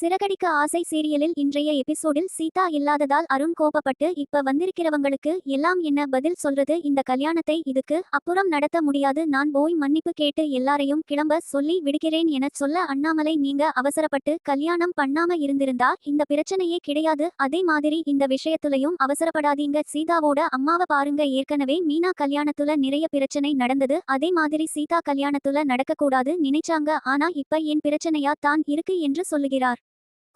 சிறகடிக்க ஆசை சீரியலில் இன்றைய எபிசோடில் சீதா இல்லாததால் அருண் கோபப்பட்டு இப்ப வந்திருக்கிறவங்களுக்கு எல்லாம் என்ன பதில் சொல்றது? இந்த கல்யாணத்தை இதுக்கு அப்புறம் நடத்த முடியாது. நான் போய் மன்னிப்பு கேட்டு எல்லாரையும் கிளம்ப சொல்லி விடுகிறேன் என சொல்ல அண்ணாமலை நீங்க அவசரப்பட்டு கல்யாணம் பண்ணாம இருந்திருந்தா இந்த பிரச்சனையே கிடையாது. அதே மாதிரி இந்த விஷயத்துலயும் அவசரப்படாதீங்க. சீதாவோட அம்மாவை பாருங்க. ஏற்கனவே மீனா கல்யாணத்துல நிறைய பிரச்சனை நடந்தது. அதே மாதிரி சீதா கல்யாணத்துல நடக்கக்கூடாது நினைச்சாங்க. ஆனா இப்ப என் பிரச்சனையா தான் இருக்கு என்று சொல்லுகிறார்.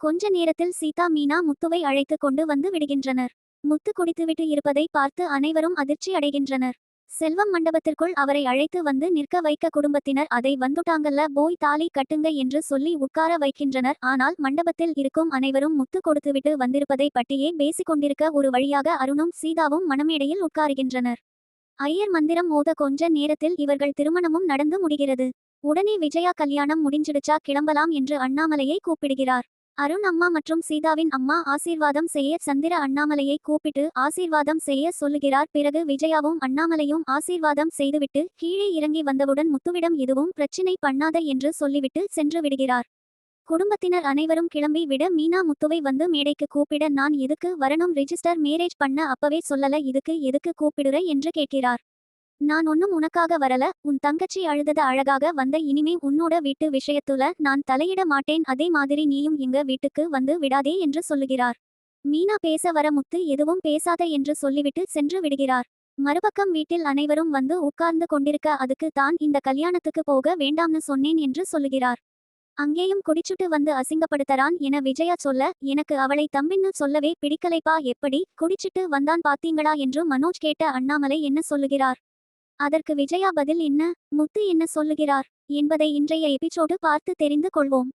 கொஞ்ச நேரத்தில் சீதா மீனா முத்துவை அழைத்து கொண்டு வந்து விடுகின்றனர். முத்து குடித்துவிட்டு இருப்பதை பார்த்து அனைவரும் அதிர்ச்சி அடைகின்றனர். செல்வம் மண்டபத்திற்குள் அவரை அழைத்து வந்து நிற்க வைக்க குடும்பத்தினர் அதை வந்துட்டாங்கல்ல போய் தாலி கட்டுங்க என்று சொல்லி உட்கார வைக்கின்றனர். ஆனால் மண்டபத்தில் இருக்கும் அனைவரும் முத்து கொடுத்துவிட்டு வந்திருப்பதை பற்றியே பேசிக் கொண்டிருக்க ஒரு வழியாக அருணும் சீதாவும் மணமேடையில் உட்காருகின்றனர். ஐயர் மந்திரம் மோத கொஞ்ச நேரத்தில் இவர்கள் திருமணமும் நடந்து முடிகிறது. உடனே விஜயா கல்யாணம் முடிஞ்சிடுச்சா கிளம்பலாம் என்று அண்ணாமலையை கூப்பிடுகிறார். அருண் அம்மா மற்றும் சீதாவின் அம்மா ஆசீர்வாதம் செய்ய சந்திர அண்ணாமலையை கூப்பிட்டு ஆசீர்வாதம் செய்ய சொல்லுகிறார். பிறகு விஜயாவும் அண்ணாமலையும் ஆசீர்வாதம் செய்துவிட்டு கீழே இறங்கி வந்தவுடன் முத்துவிடம் எதுவும் பிரச்சினை பண்ணாத என்று சொல்லிவிட்டு சென்று விடுகிறார். குடும்பத்தினர் அனைவரும் கிளம்பி விட மீனா முத்துவை வந்து மேடைக்கு கூப்பிட நான் எதுக்கு வரணும். ரிஜிஸ்டர் மேரேஜ் பண்ண அப்பவே சொல்லல. இதுக்கு எதுக்கு கூப்பிடுற என்று கேட்கிறார். நான் ஒன்னும் உனக்காக வரல. உன் தங்கச்சி அழுதத அழகாக வந்த இனிமே உன்னோட வீட்டு விஷயத்துல நான் தலையிட மாட்டேன். அதே மாதிரி நீயும் எங்க வீட்டுக்கு வந்து விடாதே என்று சொல்லுகிறார். மீனா பேச வர முத்து எதுவும் பேசாத என்று சொல்லிவிட்டு சென்று விடுகிறார். மறுபக்கம் வீட்டில் அனைவரும் வந்து உட்கார்ந்து கொண்டிருக்க அதுக்கு தான் இந்த கல்யாணத்துக்கு போக வேண்டாம்னு சொன்னேன் என்று சொல்லுகிறார். அங்கேயும் குடிச்சுட்டு வந்து அசிங்கப்படுத்தறான் என விஜயா சொல்ல எனக்கு அவளை தம்பின்னு சொல்லவே பிடிக்கலைப்பா. எப்படி? குடிச்சிட்டு வந்தான் பாத்தீங்களா என்று மனோஜ் கேட்ட அண்ணாமலை என்ன சொல்லுகிறார்? அதற்கு விஜயா பதில் என்ன? முத்து என்ன சொல்லுகிறார்? என்பதை இன்றைய எபிசோடு பார்த்து தெரிந்து கொள்வோம்.